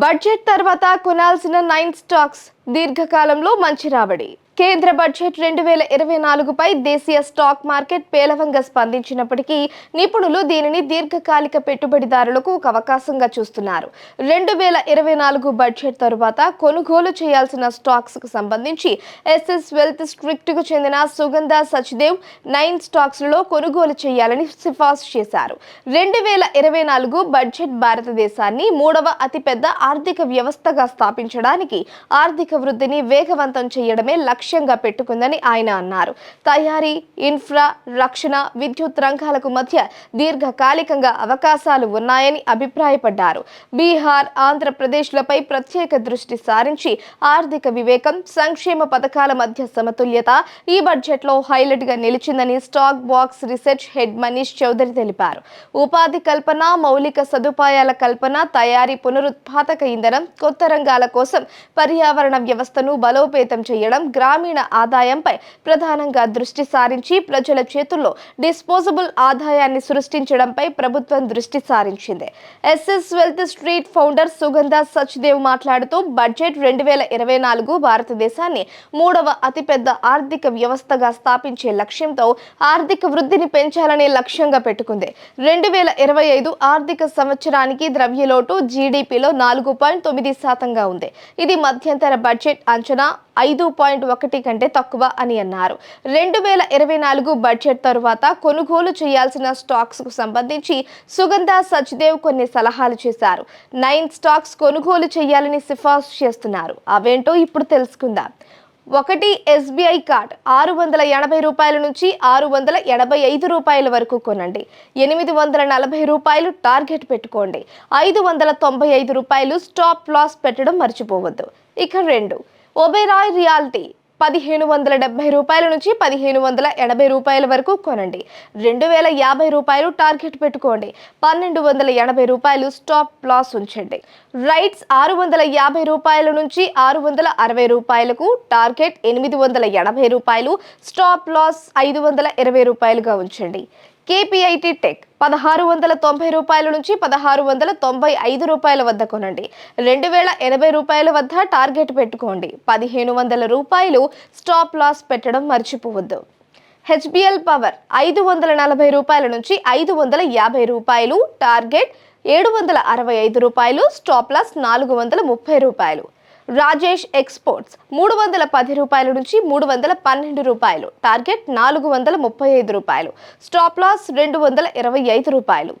Budget తర్వాత కొనాల్సిన nine stocks దీర్ఘకాలంలో మంచి రాబడి. కేంద్ర బడ్జెట్ రెండు వేల ఇరవై నాలుగుపై దేశీయ స్టాక్ మార్కెట్ పేలవంగా స్పందించినప్పటికీ నిపుణులు దీనిని దీర్ఘకాలిక పెట్టుబడిదారులకు ఒక అవకాశంగా చూస్తున్నారు. రెండు వేల ఇరవై నాలుగు బడ్జెట్ తరువాత కొనుగోలు చేయాల్సిన స్టాక్స్కు సంబంధించి ఎస్ఎస్ వెల్త్ స్ట్రిక్ట్కు చెందిన సుగంధ సచ్దేవ్ నైన్ స్టాక్స్లో కొనుగోలు చేయాలని సిఫార్సు చేశారు. రెండు వేల ఇరవై నాలుగు బడ్జెట్ భారతదేశాన్ని మూడవ అతిపెద్ద ఆర్థిక వ్యవస్థగా స్థాపించడానికి ఆర్థిక వృద్ధిని వేగవంతం చేయడమే లక్ష్యం. లక్ష్యంగా పెట్టుకుందని ఆయన అన్నారు. తయారీ ఇన్ఫ్రా రక్షణ విద్యుత్ రంగాలకు మధ్య దీర్ఘకాలికంగా అవకాశాలు ఉన్నాయని అభిప్రాయపడ్డారు. బీహార్ ఆంధ్రప్రదేశ్లపై ప్రత్యేక దృష్టి సారించి ఆర్థిక వివేకం సంక్షేమ పథకాల మధ్య సమతుల్యత ఈ బడ్జెట్లో హైలైట్గా నిలిచిందని stock box research head Manish Choudhary తెలిపారు. ఉపాధి కల్పన మౌలిక సదుపాయాల కల్పన తయారీ పునరుత్పాదక ఇంధనం కొత్త రంగాల కోసం పర్యావరణ వ్యవస్థను బలోపేతం చేయడం గ్రామీణ ఆదాయంపై ప్రధానంగా దృష్టి సారించి ప్రజల చేతుల్లో డిస్పోజబుల్ ఆదాయాన్ని సృష్టించడంపై ప్రభుత్వం దృష్టి సారించింది. ఎస్ఎస్ వెల్త్ స్ట్రీట్ ఫౌండర్ సుగంధ సచ్దేవ్ మాట్లాడుతూ బడ్జెట్ రెండు వేల ఇరవై నాలుగు భారతదేశాన్ని మూడవ అతిపెద్ద ఆర్థిక వ్యవస్థగా స్థాపించే లక్ష్యంతో ఆర్థిక వృద్ధిని పెంచాలనే లక్ష్యంగా పెట్టుకుంది. రెండు వేల ఇరవై ఐదు ఆర్థిక సంవత్సరానికి ద్రవ్యలోటు జీడిపిలో నాలుగు పాయింట్ తొమ్మిది శాతంగా ఉంది. ఇది మధ్యంతర బడ్జెట్ అంచనా ఐదు పాయింట్ ఒక ఒకటి కంటే తక్కువ అని అన్నారు. రెండు వేల ఇరవై నాలుగు బడ్జెట్ తరువాత కొనుగోలు చేయాల్సిన స్టాక్స్కు సంబంధించి సుగంధ సచ్దేవ్ కొన్ని సలహాలు చేశారు. నైన్ స్టాక్స్ కొనుగోలు చేయాలని సిఫార్సు చేస్తున్నారు. అవేంటో ఇప్పుడు తెలుసుకుందాం. ఒకటి ఎస్బీఐ కార్డ్ ఆరు వందల ఎనభై రూపాయల నుంచి ఆరు వందల ఎనభై ఐదు రూపాయల వరకు కొనండి. ఎనిమిది వందల నలభై రూపాయలు టార్గెట్ పెట్టుకోండి. ఐదు వందల తొంభై ఐదు రూపాయలు స్టాప్ లాస్ పెట్టడం మర్చిపోవద్దు. ఇక రెండు. ఒబెరాయ్ రియాలిటీ పదిహేను వందల డెబ్బై రూపాయల నుంచి పదిహేను వందల ఎనభై రూపాయల వరకు కొనండి. రెండు వేల యాభై రూపాయలు టార్గెట్ పెట్టుకోండి. పన్నెండు వందల ఎనభై రూపాయలు స్టాప్ లాస్ ఉంచండి. రైట్స్ ఆరు వందల యాభై రూపాయల నుంచి ఆరు వందల అరవై రూపాయలకు టార్గెట్ ఎనిమిది వందల ఎనభై రూపాయలు స్టాప్ లాస్ ఐదు వందల ఇరవై రూపాయలుగా ఉంచండి. కేపీఐటి టెక్ పదహారు వందల తొంభై రూపాయల నుంచి పదహారు వందల తొంభై ఐదు రూపాయల వద్ద కొనండి. రెండు వేల ఎనభై రూపాయల వద్ద టార్గెట్ పెట్టుకోండి. పదిహేను వందల రూపాయలు స్టాప్ లాస్ పెట్టడం మర్చిపోవద్దు. హెచ్బిఎల్ పవర్ ఐదు వందల నలభై రూపాయల నుంచి ఐదు వందల యాభై రూపాయలు. టార్గెట్ ఏడు వందల అరవై ఐదు రూపాయలు. స్టాప్ లాస్ నాలుగు వందల ముప్పై రూపాయలు. రాజేష్ ఎక్స్పోర్ట్స్ మూడు వందల పది రూపాయల నుంచి మూడు వందల పన్నెండు రూపాయలు. టార్గెట్ నాలుగు వందల ముప్పై ఐదు రూపాయలు. స్టాప్ లాస్ రెండు వందల ఇరవై ఐదు రూపాయలు.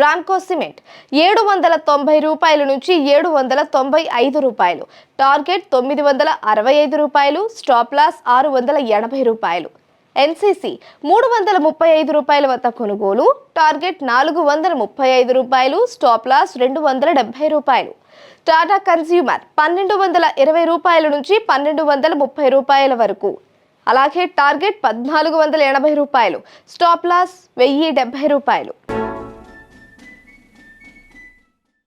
రామ్కో సిమెంట్ ఏడు వందల తొంభై రూపాయల నుంచి ఏడు వందల తొంభై ఐదు రూపాయలు. టార్గెట్ తొమ్మిది వందల అరవై ఐదు రూపాయలు. స్టాప్ లాస్ ఆరు వందల ఎనభై రూపాయలు. ఎన్సీసీ మూడు వందల ముప్పై ఐదు రూపాయల వద్ద కొనుగోలు. టార్గెట్ నాలుగు వందల ముప్పై ఐదు రూపాయలు. స్టాప్ లాస్ రెండు వందల డెబ్బై రూపాయలు. టాటా కన్స్యూమర్ పన్నెండు వందల ఇరవై రూపాయల నుంచి పన్నెండు వందల ముప్పై రూపాయల వరకు. అలాగే టార్గెట్ పద్నాలుగు వందల ఎనభై రూపాయలు. స్టాప్ లాస్ వెయ్యి డెబ్బై రూపాయలు.